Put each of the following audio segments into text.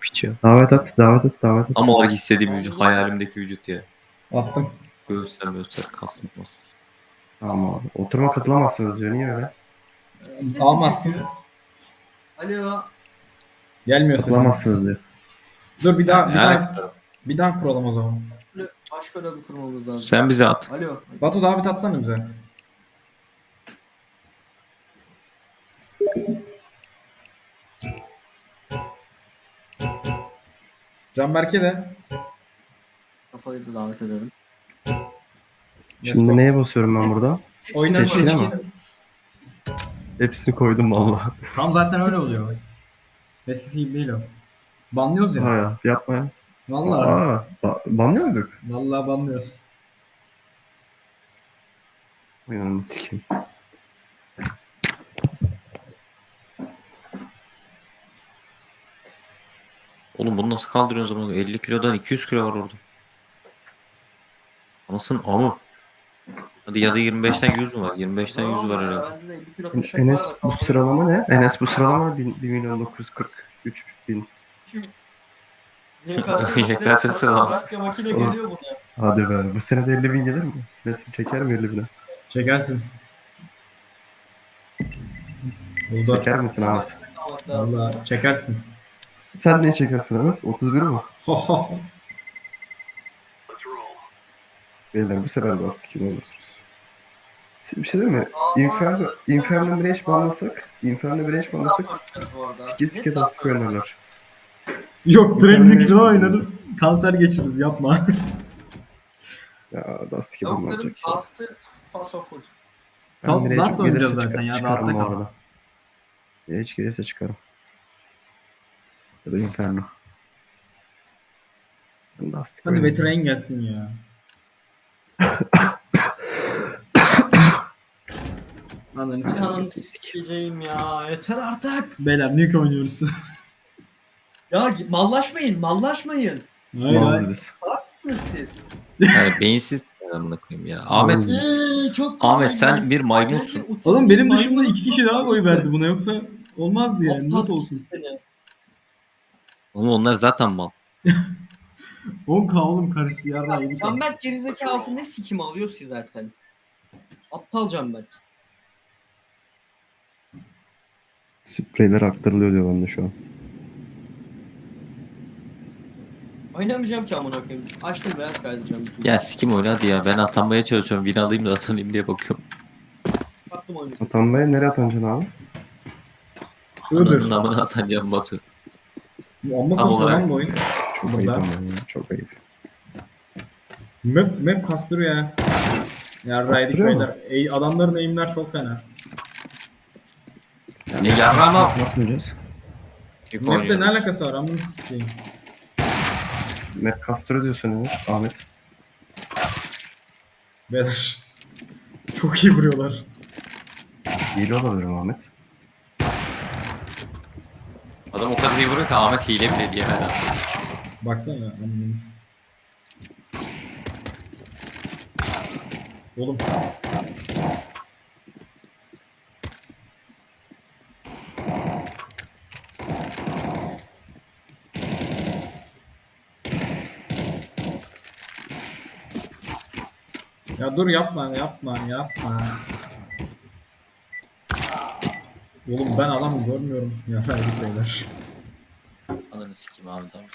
Piç ya. Davet at, davet et, davet et. Ama olarak istediğim vücut, hayalimdeki vücut ya. Attım. Göğüsler göğüsler kaslı maslı. Tamam abi. Oturuma katılamazsınız diyor. Niye öyle? Alm atsın. Alo. Gelmiyor sesin. Katılamazsınız diyor. Dur bir daha bir daha, bir daha kuralım o zaman. Başka da bir kurmamız lazım. Sen bize at. Alo. Batu davet atsana bize. Canberk'e de. Kafayı da davet edelim. Şimdi neye basıyorum ben burada? Oynar Seçkin seçkin. ama. Hepsini koydum valla. Tam zaten öyle oluyor. Eskisi gibi değil o. Banlıyoruz ya. Haya yapma ya. Vallahi. Aa, ba- banlıyor muyduk? Vallahi banlıyoruz. Uyanını sikeyim. Oğlum bunu nasıl kaldırıyorsun zaman? 50 kilodan 200 kilo var orada. Anasın amı. Hadi ya da 25'ten 100 mü var? 25'ten 100 var herhalde. Bende de 50 kilo taşak Enes bu sıralama ne? Enes bu sıralama 1 milyon 943 bin. YKS sıralaması. Hadi be. Bu sene de 50 bin gelir mi? Nesin çeker mi 50 bine? Çekersin. Çeker misin lazım. Vallahi çekersin. Sen ne çekersin Ahmet? 31 mi? Beyler bu sefer de sikin olursunuz. Bir bir şey değil mi? Inferno, Inferno Breach banlasak, Inferno Breach banlasak sike sike tasdik oynarlar. Yok ne oynarız? Kanser geçiririz yapma. Ya Kid'im Tavukların olacak bastı paso full. Çok oynayacağız zaten ya? Rahatta kal. hiç gelirse çıkarım. Ya da Inferno. Hadi oynayayım. Veteran gelsin ya. Ananı Yanını sikeceğim ya. Yeter artık. Beyler nuke oynuyoruz. Ya mallaşmayın, mallaşmayın. hayır hayır. biz. Mısınız siz? Yani beyinsiz amına koyayım ya. Ahmet. Eee çok Ahmet sen bir maymunsun. Oğlum benim dışımda iki kişi daha oy verdi buna yoksa olmazdı yani nasıl olsun? Oğlum onlar zaten mal. 10k oğlum karısı yarra ya. Canberk gerizekalısı ne sikim alıyor ki zaten. Aptal Canberk. Spreyler aktarılıyor diyor bende şu an. Oynamayacağım ki amına koyayım. Açtım beyaz kaydedeceğim. Ya sikim oyna hadi ya. Ben atanmaya çalışıyorum. Win alayım da atanayım diye bakıyorum. Baktım oyunu. Atanmaya nereye atanacaksın abi? Iğdır. Ananın amına atanacağım Batu. Amma Tam kasıyor olarak. lan bu oyun. Çok ayıp ama ya. Çok ayıp. Map, map kastırıyor ya. Yarra yedik Kastırıyor mu? beyler. Ey, adamların aimler çok fena. Ne yarrağım al. Nasıl oynayacağız? Yük Map'te ne oynuyoruz. alakası var amını sikeyim. Map kastırıyor diyorsun Enes. Ahmet. Beyler. Çok iyi vuruyorlar. Hile olabilirim Ahmet. Adam o kadar iyi vuruyor ki Ahmet hile bile diyemeden. Baksana amınız. Oğlum. Ya dur yapma yapma yapma. Oğlum ben adam görmüyorum. Ya beyler. Ananı sikeyim abi tamam.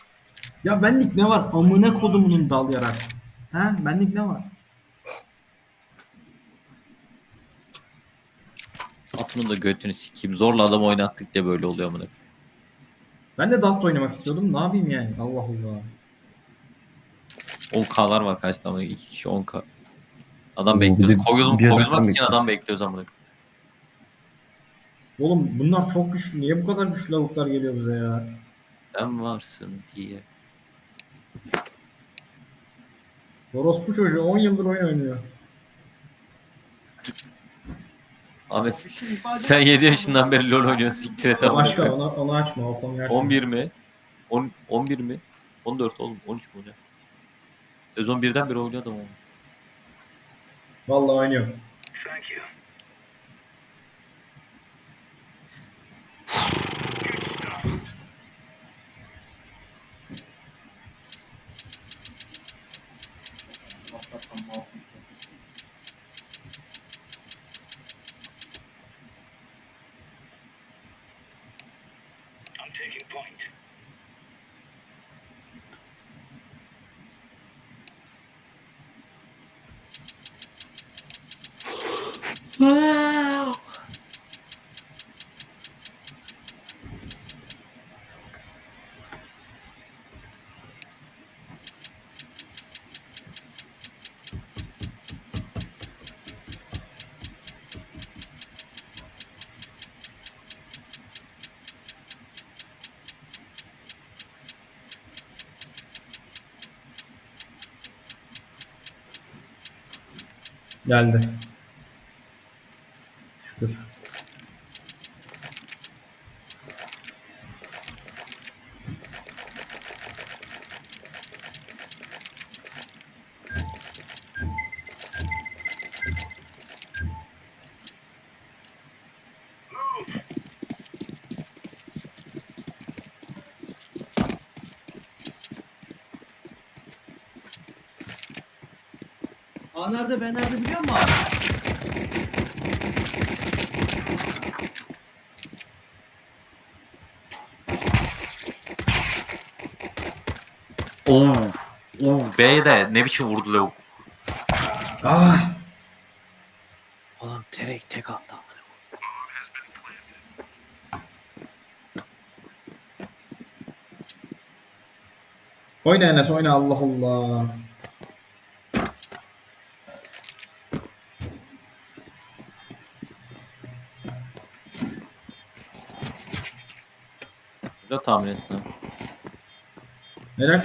Ya benlik ne var? Amına kodumunun dal yarar. Ha benlik ne var? Atunun da götünü sikeyim. Zorla adam oynattık diye böyle oluyor amına. Ben de Dust oynamak istiyordum. Ne yapayım yani? Allah Allah. 10k'lar var kaçta amına. 2 kişi 10k. Adam bekliyor. bir de- koyulmak için adam bekliyoruz amına. Oğlum bunlar çok güçlü. Niye bu kadar güçlü lavuklar geliyor bize ya? Sen varsın diye. Orospu çocuğu 10 yıldır oyun oynuyor. Ahmet sen etmiyor. 7 yaşından beri LoL oynuyorsun. Siktir et amına. Başka onu, onu açma. O konuyu açma. 11 mi? 10, 11 mi? 14 oğlum 13 mu ne? Sezon 1'den beri oynuyor adam oğlum. Vallahi oynuyor. Patlatsam Geldi. Şükür. Aa nerede ben nerede biliyor musun abi? Of. Of B'ye de ne biçim vurdu lavuk. Ah! Oğlum tek tek attı. Oyna Enes oyna Allah Allah. Bir de tahmin ettim. Helal.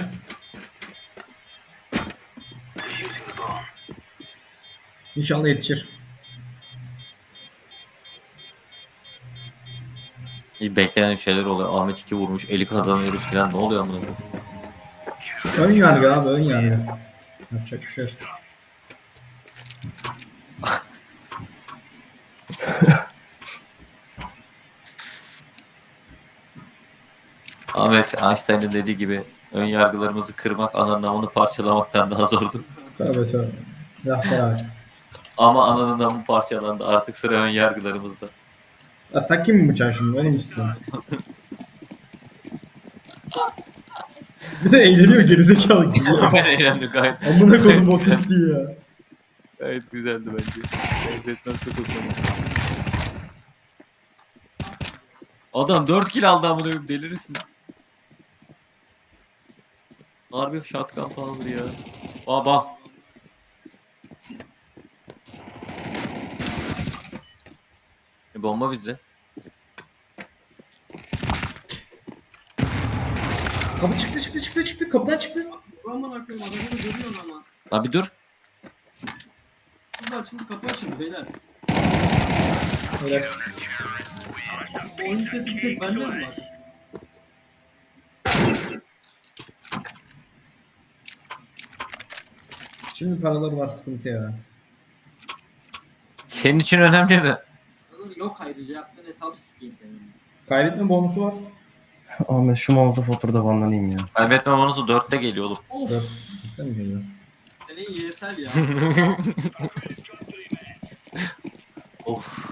İnşallah yetişir. Beklenen şeyler oluyor. Ahmet 2 vurmuş. Eli kazanıyoruz falan. Ne oluyor amına? koyayım? Ön yargı abi ön yargı. Yapacak bir şey yok. Ahmet Einstein'ın dediği gibi ön yargılarımızı kırmak ananın namını parçalamaktan daha zordu. Tövbe tövbe. Laflar abi. Ama ananın namı parçalandı. Artık sıra ön yargılarımızda. Ya takayım mı bıçağı şimdi mu istiyorsun? Bir de eğleniyor gerizekalı gibi. ben eğlendim gayet. Amına koydum otist diye ya. Gayet güzeldi bence. Benzetmem çok hoşuma. Adam 4 kill aldı amına koyayım delirirsin. Harbi shotgun falandır ya. Baba. E, bomba bizde. Kapı çıktı çıktı çıktı çıktı kapıdan çıktı. Aman akıllım adamı da görüyorsun ama. Lan bir dur. Kapı açıldı kapı açıldı beyler. Öyle. Oyun sesi bir tek bende mi var? Şimdi paraları var sıkıntı ya. Senin için önemli mi? Yok ayrıca yaptığın hesabı sikeyim senin. Kaybetme bonusu var. Ahmet şu molotof oturda banlanayım ya. Kaybetme bonusu 4'te geliyor oğlum. Of. Dört. Değil mi geliyor? Senin YSL ya. Of.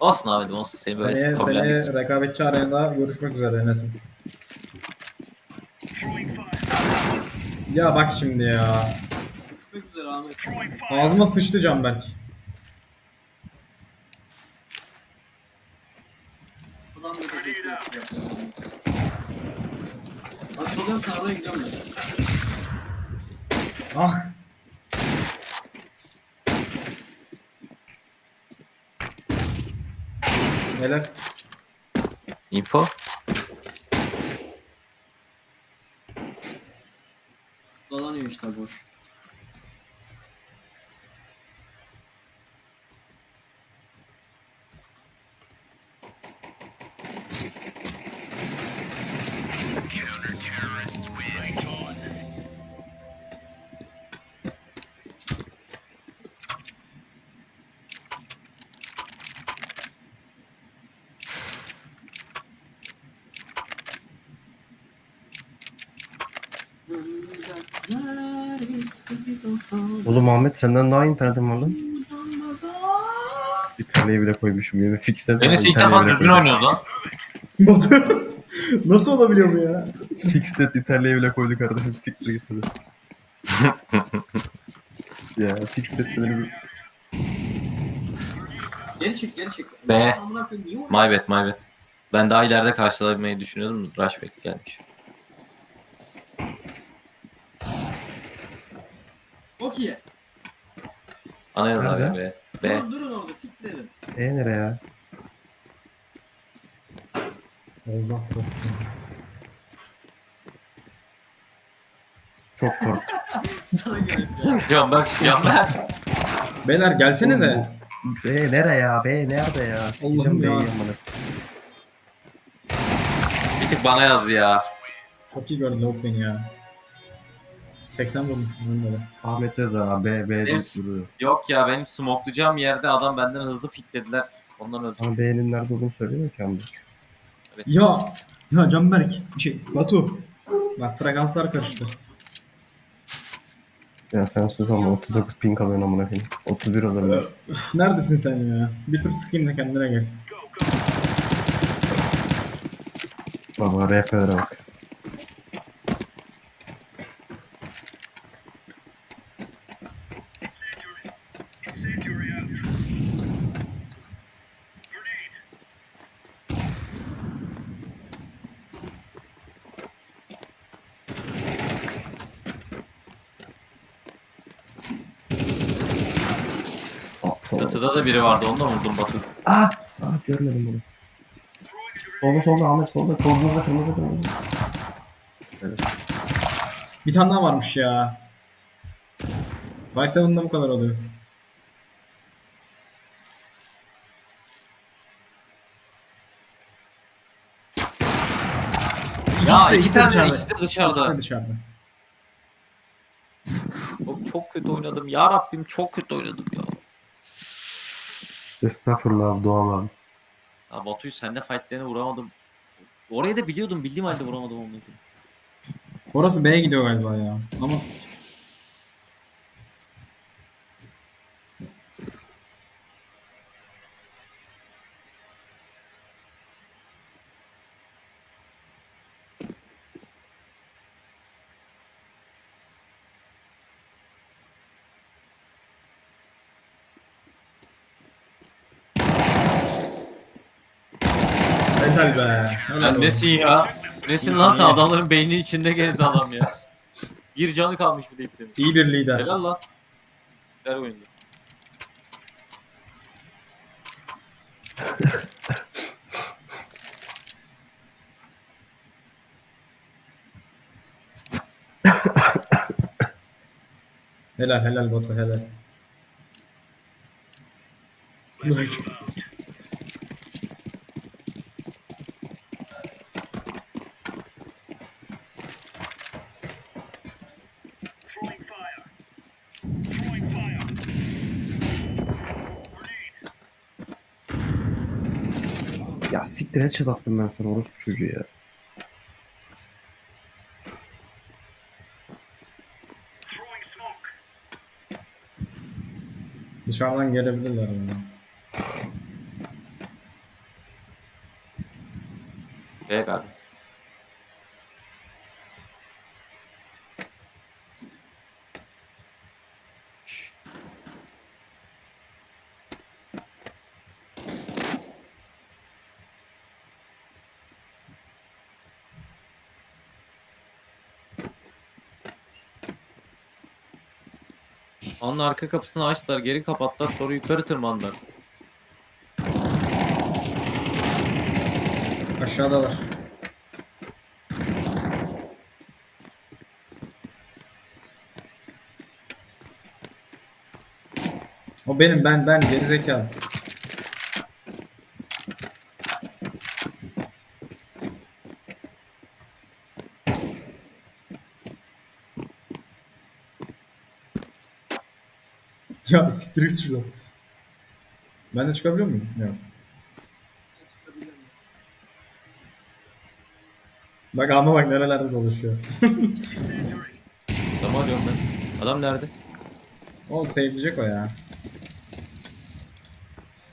Olsun Ahmet'im olsun. Seni böyle Seneye, seneye rekabetçi arenada görüşmek üzere Enes'im. Ya bak şimdi ya. Görüşmek üzere Ahmet. Ağzıma sıçtı Canberk. Çalıyorum sana oraya gidiyorum ben. Ah. Neler? Info. Dolanıyor işte boş. Oğlum Ahmet senden daha internetim var lan. Taneyi bile koymuşum yani fixle. Enes ilk defa düzgün oynuyor lan. Batu. Nasıl olabiliyor bu ya? Fixlet İtalya'ya bile koyduk kardeşim siktir git hadi. ya Fixlet beni bir... Geri çık geri çık. Be. My bad, my bad. Ben daha ileride karşılamayı düşünüyordum. Rushback gelmiş. Çok iyi. Ana yaz abi Nerede? be. Be. Durun, durun orada siktirin. E nereye ya? Allah korktum. Çok korktum. Sana gerek yok. Can bak can ben. Beyler gelsenize. B nereye ya? B nerede ya? Sikeceğim ya. B'yi amına. Bir tık bana yazdı ya. Çok iyi gördü lavuk beni ya. 80 vurmuşum önde. Ahmet'e de ha, B B duruyor. Yok ya benim smoklayacağım yerde adam benden hızlı piklediler. Ondan öldüm. Ama B'nin nerede olduğunu söylemiyor ki amca. Ya ya Canberk şey Batu. Bak frekanslar karıştı. Ya sen sus ama 39 ping alıyorsun amına koyayım. 31 alırım. Üf, neredesin sen ya? Bir tur sıkayım da kendine gel. Baba RP'lere bak. Aptal. Çatıda da biri vardı ondan vurdum Batu. Ah! Ah görmedim bunu. Solda solda Ahmet solda. Kırmızı kırmızı kırmızı. Bir tane daha varmış ya. 5-7'da bu kadar oluyor. Ya de- iki tane dışarıda. ikisi de dışarıda. İkisi de dışarıda. Çok, çok kötü oynadım. Ya Rabbim çok kötü oynadım ya. Estağfurullah doğal abi. Ya Batu'yu senle fightlerine vuramadım. Orayı da biliyordum. Bildiğim halde vuramadım onu. Orası B'ye gidiyor galiba ya. Ama Helal be. Helal olsun. nesin ya? Nesin lan sen adamların beyni içinde gezdi adam ya. Bir canı kalmış bir de iplerin. İyi bir lider. Helal lan. Güzel oyundu. Helal helal Batu helal. Ya siktir headshot attım ben sana orospu çocuğu ya. Dışarıdan gelebilirler yani. Be galiba. Onun arka kapısını açtılar, geri kapattılar, sonra yukarı tırmandılar. Aşağıdalar. O benim ben ben geri zekalı. Ya siktir git şuradan. Ben de çıkabiliyor muyum? Yok. Bak ama bak nerelerde dolaşıyor. Adamı arıyorum ben. Adam nerede? O save'leyecek o ya.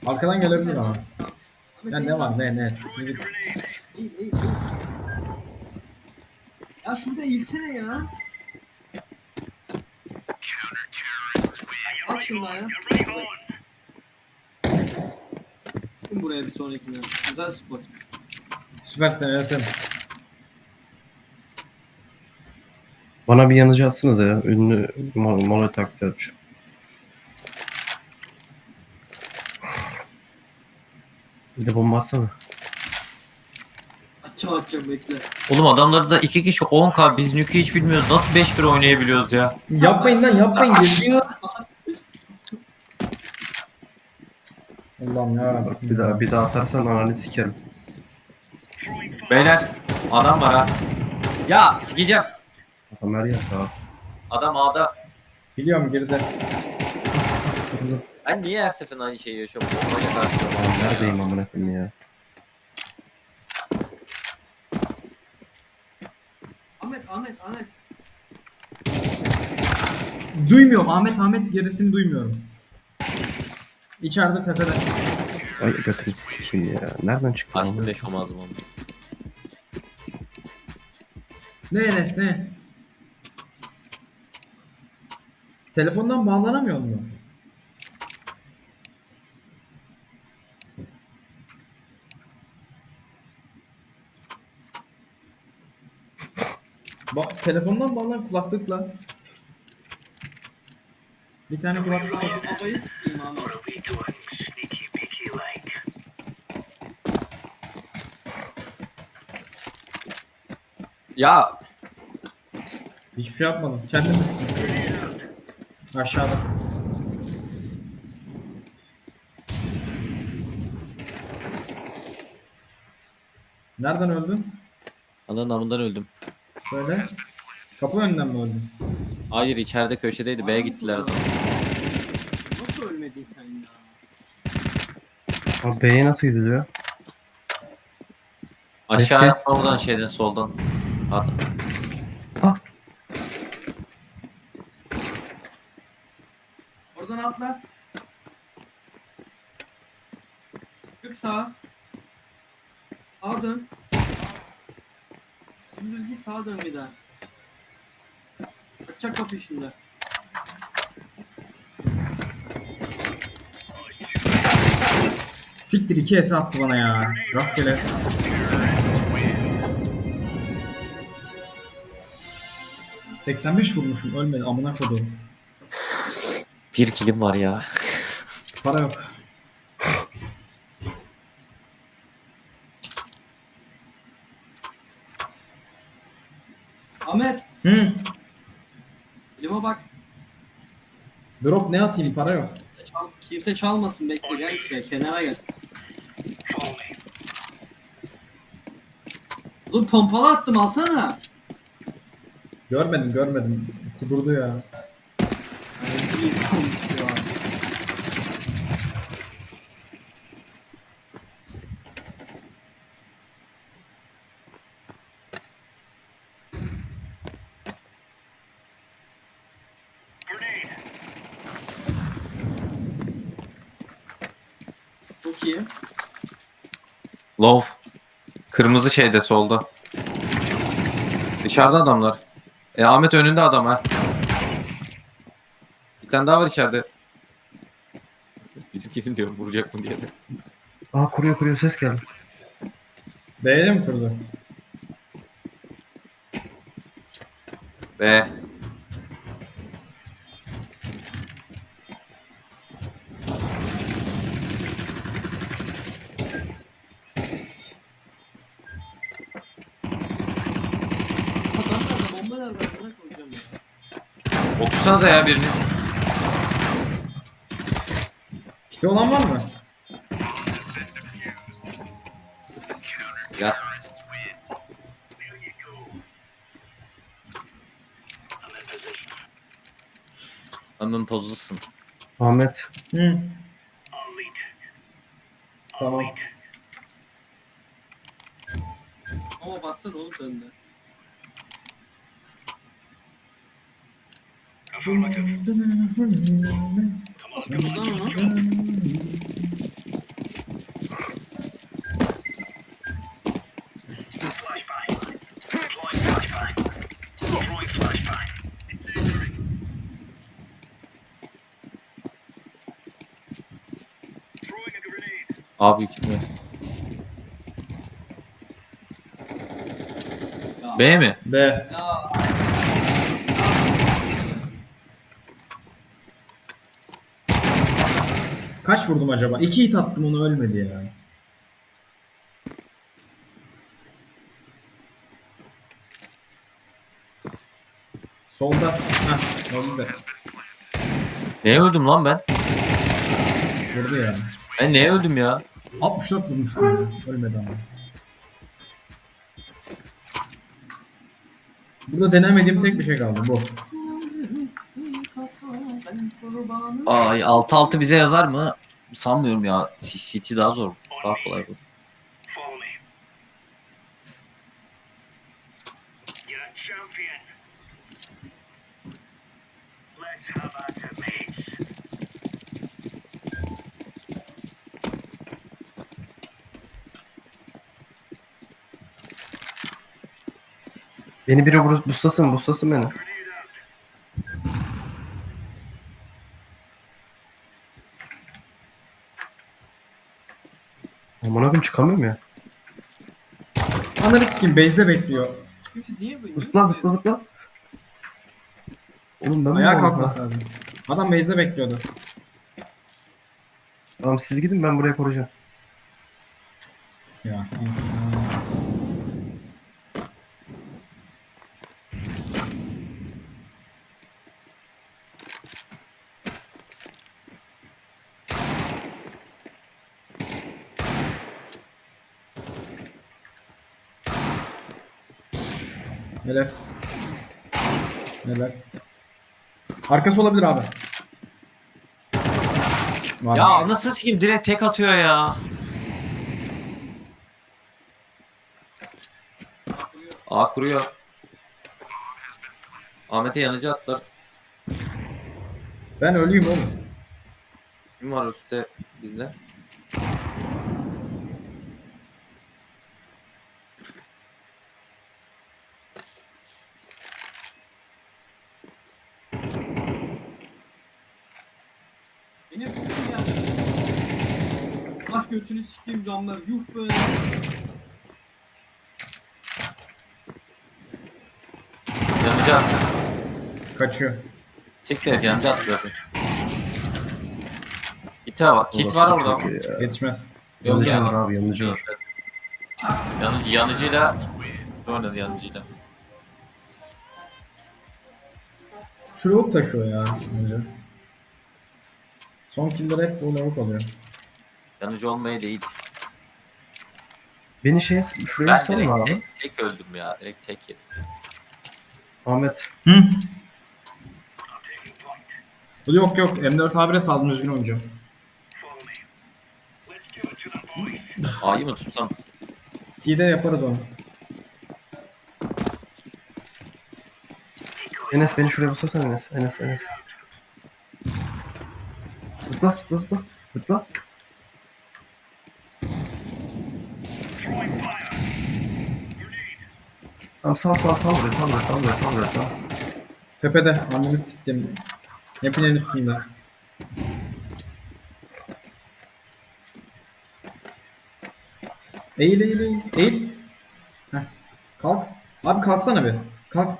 Arkadan gelebilir ama. Ya ne var ne ne. Siktir git. Ya şurada eğilsene ya. Ya. Çıkın buraya bir sonrakine. Güzel spot. Süpersin Ersin. Bana bir yanıcı ya. Ünlü mo- mola taktı. Şu- Bir de bomba atsana. Atacağım atacağım bekle. Oğlum adamları da iki kişi 10k biz Nuke'yi hiç bilmiyoruz. Nasıl 5-1 oynayabiliyoruz ya? Yapmayın lan yapmayın. Aşıyor. Allah'ım ya. Bak bir daha bir daha atarsan ananı sikerim. Beyler adam var ha. Ya sikeceğim. Adam her yer daha. Adam A'da. Biliyorum girdi. Ben niye her seferinde aynı şeyi yaşıyorum? Lan neredeyim amına koyayım ya. Ahmet Ahmet Ahmet. Duymuyorum. Ahmet Ahmet gerisini duymuyorum. İçeride tepede. Ay götünü sikeyim ya. Nereden çıktı Açtım lan? 5 olmazdım onu. Ne Enes ne? Telefondan bağlanamıyor mu? Ba telefondan bağlan kulaklıkla. Bir tane kulaklık tak. Babayı sikeyim Ya Hiçbir şey yapmadım. Kendim düştüm. Aşağıda. Nereden öldün? ananın amından öldüm. Söyle. Kapı önünden mi öldün? Hayır içeride köşedeydi. B'ye gittiler adam. Nasıl ölmedin sen ya? Abi B'ye nasıl gidiliyor? Aşağı Bekle. buradan şeyden soldan. At. Oradan atla. Çık sağa. Sağa dön. Dümdüz git sağa dön bir daha. Açacak kapıyı şimdi. Siktir iki S attı bana ya. Rastgele. ...85 vurmuşum ölmedi amına kodum. Bir kilim var ya. Para yok. Ahmet, Hı. elime bak. Drop ne atayım para yok. Çal, kimse çalmasın bekle gel şuraya kenara gel. Oğlum pompalı attım alsana. Görmedim görmedim. Kudurdu ya. İyi. Çok iyi. Love. Kırmızı şeyde solda. Dışarıda adamlar. E Ahmet önünde adam ha. Bir tane daha var içeride. Bizimkinin diyor vuracak mı diye de. Aa kuruyor kuruyor ses geldi. B'de mi kurdu? Ve Adam nerede? Bomba nerede? Amına koyacağım ya. Otursanıza ya biriniz. Kiti olan var mı? Ya Hemen pozlusun. Ahmet. Hı. Tamam. Ama bassana oğlum sen de. Abi ihtimal. B mi? B. Kaç vurdum acaba? İki hit attım onu ölmedi ya. Solda. Heh, öldü. Neye öldüm lan ben? Vurdu ya. Ben neye öldüm ya? 64 vurmuş. Ölmedi ama. Burada denemediğim tek bir şey kaldı bu. Ay 6-6 bize yazar mı? Sanmıyorum ya. City daha zor. Daha kolay bu. Follow me. You're a champion. Let's have at it, mates. Beni biri vur, buslasın, buslasın beni. Abim çıkamıyorum ya. Ananı sikeyim base'de bekliyor. Biz niye böyle? Zıpla zıpla zıpla. Oğlum ben mi Ayağa kalkması ha? lazım. Adam base'de bekliyordu. Tamam siz gidin ben buraya koruyacağım. Ya. Neler? Neler? Arkası olabilir abi. Var. Ya nasıl sikeyim direkt tek atıyor ya. A kuruyor. Ahmet'e yanıcı atlar. Ben ölüyüm oğlum. Kim var üstte bizde? Ah götünü sikeyim camlar. Yuh be. Yanıcı attı. Kaçıyor. Siktir et yanıcı attı zaten. Kite bak. Kit var orada. Yetişmez. Yok Yanıcı ya. var abi yanıcı var. Yanıcı, yanıcıyla oynadı yanıcıyla. Şu lavuk taşıyor ya bence. Son killer hep bu lavuk oluyor. Yanıcı olmaya değil. Beni şey şuraya Ben yapsana direkt abi. tek, tek öldüm ya. Direkt tek yedim. Ahmet. Hı? Yok yok M4 abire saldım the boys. A'yı mı tutsam? T'de yaparız onu. Enes beni şuraya buslasana Enes. Enes Enes. Zıpla zıpla zıpla. Zıpla. Tamam sal sal sal buraya sal buraya sal buraya sal buraya sal. Tepede anneni siktim. Yapın en üstünde. Eğil eğil eğil. Eğil. Heh. Kalk. Abi kalksana bir. Kalk.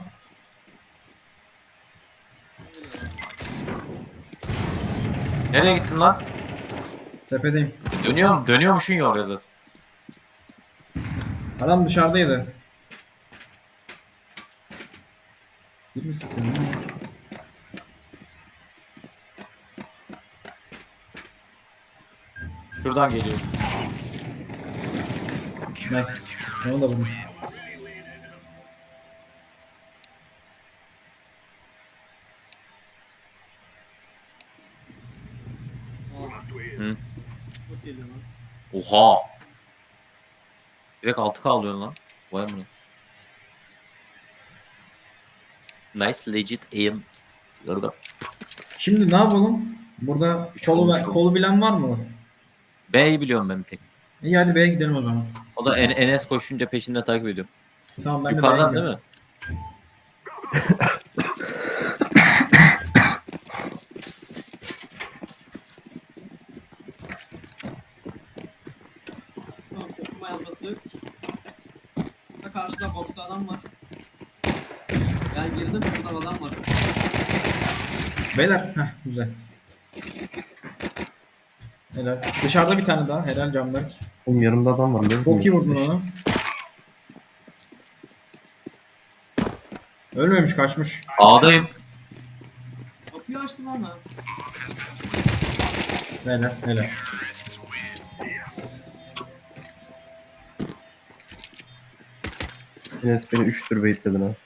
Nereye gittin lan? Tepedeyim. Dönüyorum. Dönüyormuşsun ya oraya zaten. Adam dışarıdaydı. Şuradan geliyor. Nice. Onu da bulmuş. Hı. Oha. Direkt 6K alıyorsun lan. Vay amına. Nice legit aim. Şimdi ne yapalım? Burada Üç kolu, olmuş oldu. kolu bilen var mı? B'yi biliyorum ben pek. İyi hadi B'ye gidelim o zaman. O da En- Enes koşunca peşinde takip ediyorum. Tamam ben de B'ye Yukarıdan değil gidiyorum. mi? Tamam okuma yazması. Burada karşıda bokslu adam var. Girdim burada adam var. Beyler heh, güzel. Helal. Dışarıda bir tane daha. Helal Canberk. Oğlum yanımda adam var. ne Çok iyi vurdun onu. Ölmemiş kaçmış. A'dayım. Kapıyı açtım lan ha. Helal helal. Enes beni 3 tur baitledin ha.